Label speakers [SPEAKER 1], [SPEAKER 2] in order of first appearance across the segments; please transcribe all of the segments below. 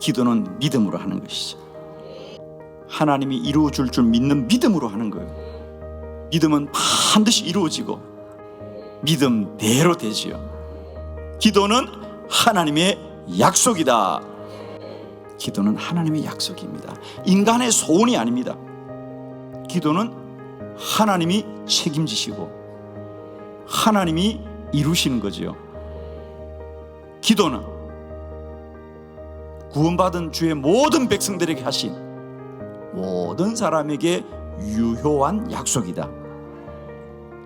[SPEAKER 1] 기도는 믿음으로 하는 것이죠. 하나님이 이루어 줄 줄 믿는 믿음으로 하는 거예요. 믿음은 반드시 이루어지고 믿음대로 되지요. 기도는 하나님의 약속이다. 기도는 하나님의 약속입니다. 인간의 소원이 아닙니다. 기도는 하나님이 책임지시고 하나님이 이루시는 거지요. 기도는 구원받은 주의 모든 백성들에게 하신 모든 사람에게 유효한 약속이다.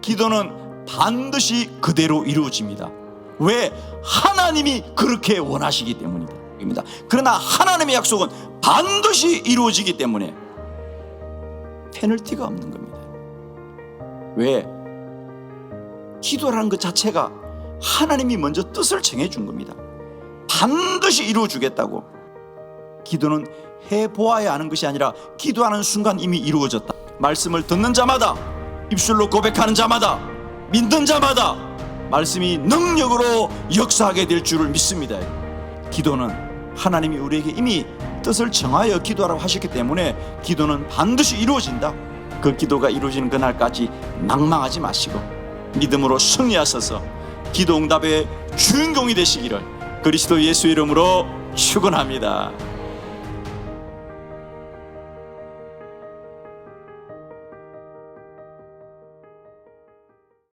[SPEAKER 1] 기도는 반드시 그대로 이루어집니다. 왜? 하나님이 그렇게 원하시기 때문이다. 입니다. 그러나 하나님의 약속은 반드시 이루어지기 때문에 페널티가 없는 겁니다. 왜? 기도라는 것 자체가 하나님이 먼저 뜻을 정해 준 겁니다. 반드시 이루어 주겠다고. 기도는 해 보아야 하는 것이 아니라 기도하는 순간 이미 이루어졌다. 말씀을 듣는 자마다 입술로 고백하는 자마다 믿는 자마다 말씀이 능력으로 역사하게 될 줄을 믿습니다. 기도는 하나님이 우리에게 이미 뜻을 정하여 기도하라고 하셨기 때문에 기도는 반드시 이루어진다. 그 기도가 이루어지는 그날까지 낭망하지 마시고 믿음으로 승리하셔서 기도 응답의 주인공이 되시기를 그리스도 예수 이름으로 축원합니다.